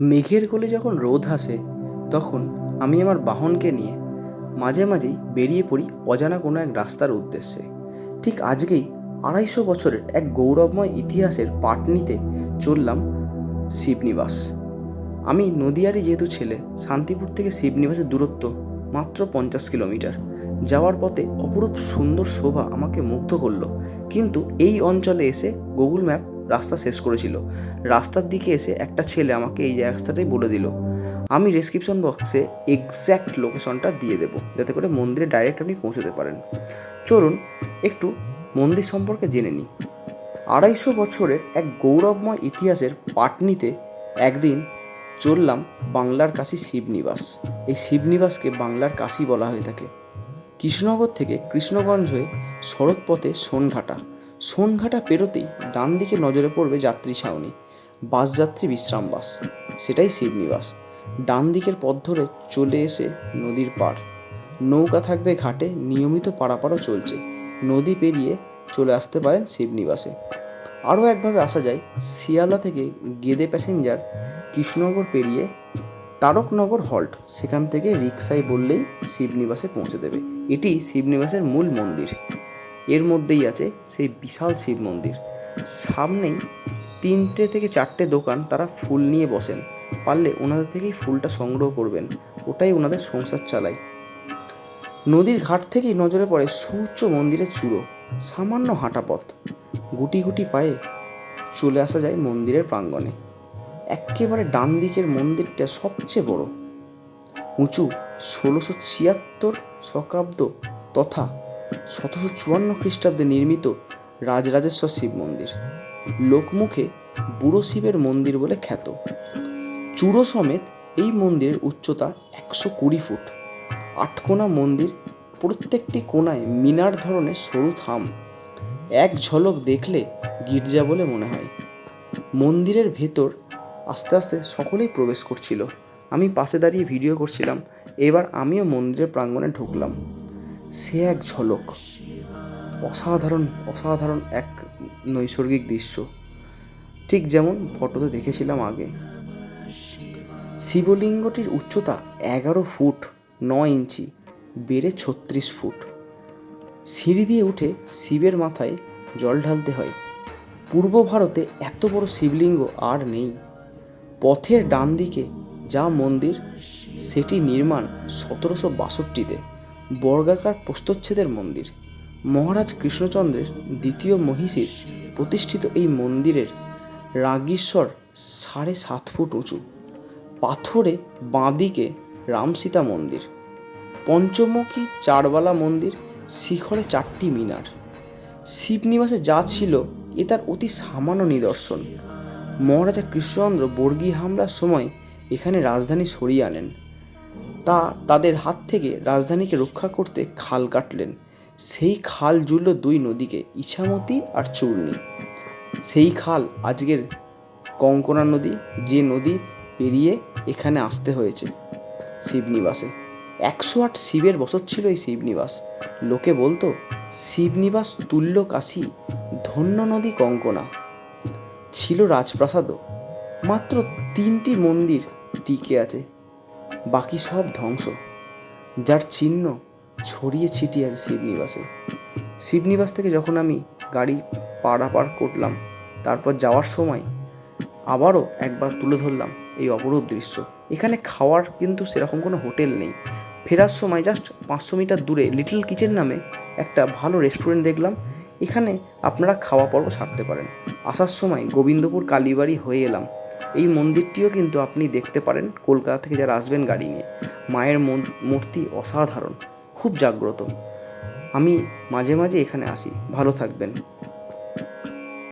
মেঘের কোলে যখন রোদ আসে, তখন আমি আমার বাহনকে নিয়ে মাঝে মাঝেই বেরিয়ে পড়ি অজানা কোনো এক রাস্তার উদ্দেশ্যে। ঠিক আজকেই আড়াইশো বছরের এক গৌরবময় ইতিহাসের পাট নিতে চললাম শিবনিবাস। আমি নদিয়ারই যেহেতু ছেলে, শান্তিপুর থেকে শিবনিবাসের দূরত্ব মাত্র পঞ্চাশ কিলোমিটার। যাওয়ার পথে অপরূপ সুন্দর শোভা আমাকে মুগ্ধ করল। কিন্তু এই অঞ্চলে এসে গুগল ম্যাপ রাস্তা শেষ করেছিল। রাস্তার দিকে এসে একটা ছেলে আমাকে এই রাস্তাটাই বলে দিল, আমি ডেসক্রিপশন বক্সে এক্স্যাক্ট লোকেশনটা দিয়ে দেবো, যাতে করে মন্দিরে ডাইরেক্ট আপনি পৌঁছতে পারেন। চলুন একটু মন্দির সম্পর্কে জেনে নিই। আড়াইশো বছরের এক গৌরবময় ইতিহাসের পাটনিতে একদিন চললাম বাংলার কাশী শিবনিবাস। এই শিবনিবাসকে বাংলার কাশী বলা হয়ে থাকে। কৃষ্ণনগর থেকে কৃষ্ণগঞ্জ হয়ে সড়ক পথে সোনঘাটা। সোনঘাটা পেরোতেই ডান দিকে নজরে পড়বে যাত্রী ছাউনি বাস যাত্রী বিশ্রাম বাস। সেটাই শিবনিবাস ডান দিকের পথ ধরে চলে এসে নদীর পাড়। নৌকা থাকবে ঘাটে, নিয়মিত পারাপারও চলছে। নদী পেরিয়ে চলে আসতে পারেন শিবনিবাসে আরও একভাবে আসা যায়, শিয়ালদা থেকে গেদে প্যাসেঞ্জার কৃষ্ণনগর পেরিয়ে তারকনগর হল্ট। সেখান থেকে রিক্সায় বললেই শিবনিবাসে পৌঁছে দেবে। এটি শিবনিবাসের মূল মন্দির। এর মধ্যেই আছে সেই বিশাল শিব মন্দির। সামনেই তিনটে থেকে চারটে দোকান তারা ফুল নিয়ে বসেন। পারলে ওনাদের থেকেই ফুলটা সংগ্রহ করবেন। ওটাই ওনাদের সংসার চালায় নদীর ঘাট থেকেই নজরে পড়ে সুউচ্চ মন্দিরের চূড়ো, সামান্য হাঁটা পথ। গুটি গুটি পায়ে চলে আসা যায় মন্দিরের প্রাঙ্গণে। একেবারে ডান দিকের মন্দিরটা সবচেয়ে বড়। উঁচু ষোলোশো ছিয়াত্তর শকাব্দ তথা সতেরোশো চুয়ান্ন খ্রিস্টাব্দে নির্মিত রাজরাজেশ্বর শিব মন্দির। লোকমুখে বুড়ো শিবের মন্দির বলে খ্যাত। চূড়ো সমেত এই মন্দিরের উচ্চতা একশো কুড়ি ফুট। আটকোনা মন্দির প্রত্যেকটি কোনায় মিনার ধরনের সরু থাম। এক ঝলক দেখলে গির্জা বলে মনে হয়। মন্দিরের ভেতর আস্তে আস্তে সকলেই প্রবেশ করছিল। আমি পাশে দাঁড়িয়ে ভিডিও করছিলাম এবার আমিও মন্দিরের প্রাঙ্গণে ঢুকলাম। সে এক ঝলক, অসাধারণ অসাধারণ এক নৈসর্গিক দৃশ্য। ঠিক যেমন ফটোতে দেখেছিলাম আগে। শিবলিঙ্গটির উচ্চতা এগারো ফুট নয় ইঞ্চি, বেড়ে ছত্রিশ ফুট। সিঁড়ি দিয়ে উঠে শিবের মাথায় জল ঢালতে হয়। পূর্ব ভারতে এত বড় শিবলিঙ্গ আর নেই। পথের ডান দিকে যা মন্দির সেটি নির্মাণ সতেরোশো বাষট্টিতে বর্গাকার প্রস্তচ্ছেদের মন্দির। মহারাজ কৃষ্ণচন্দ্রের দ্বিতীয় মহিষীর প্রতিষ্ঠিত এই মন্দিরের রাগীশ্বর সাড়ে সাত ফুট উঁচু, পাথরে বাঁদিকে রামসীতা মন্দির, পঞ্চমুখী চারবালা মন্দির, শিখরে চারটি মিনার। শিবনিবাসে যা ছিল এ তার অতি সামান্য নিদর্শন। মহারাজা কৃষ্ণচন্দ্র বর্গী হামলার সময় এখানে রাজধানী সরিয়ে আনেন। তা তাদের হাত থেকে রাজধানীকে রক্ষা করতে খাল কাটলেন। সেই খাল জুড়ল দুই নদীকে, ইছামতি আর চূর্ণী। সেই খাল আজকের কঙ্কনা নদী, যে নদী পেরিয়ে এখানে আসতে হয়েছে শিবনিবাসে। একশো আট শিবের বসত ছিল এই শিবনিবাস। লোকে বলতো, শিবনিবাস তুল্য কাশী, ধন্য নদী কঙ্কনা। ছিল রাজপ্রাসাদও। মাত্র তিনটি মন্দির টিকে আছে। বাকি সব ধ্বংস। যার চিহ্ন ছড়িয়ে ছিটিয়ে আছে শিবনিবাসে। শিবনিবাস থেকে যখন আমি গাড়ি পারাপার করলাম, তারপর যাওয়ার সময় আবারও একবার তুলে ধরলাম এই অপরূপ দৃশ্য। এখানে খাওয়ার কিন্তু সেরকম কোনো হোটেল নেই। ফেরার সময় জাস্ট পাঁচশো মিটার দূরে লিটল কিচেন নামে একটা ভালো রেস্টুরেন্ট দেখলাম। এখানে আপনারা খাওয়া পর্ব সারতে পারেন। আসার সময় গোবিন্দপুর কালীবাড়ি হয়ে এলাম। এই মন্দিরটিও কিন্তু আপনি দেখতে পারেন কলকাতা থেকে যারা আসবেন গাড়ি নিয়ে। মায়ের মূর্তি অসাধারণ, খুব জাগ্রত। আমি মাঝে মাঝে এখানে আসি। ভালো থাকবেন।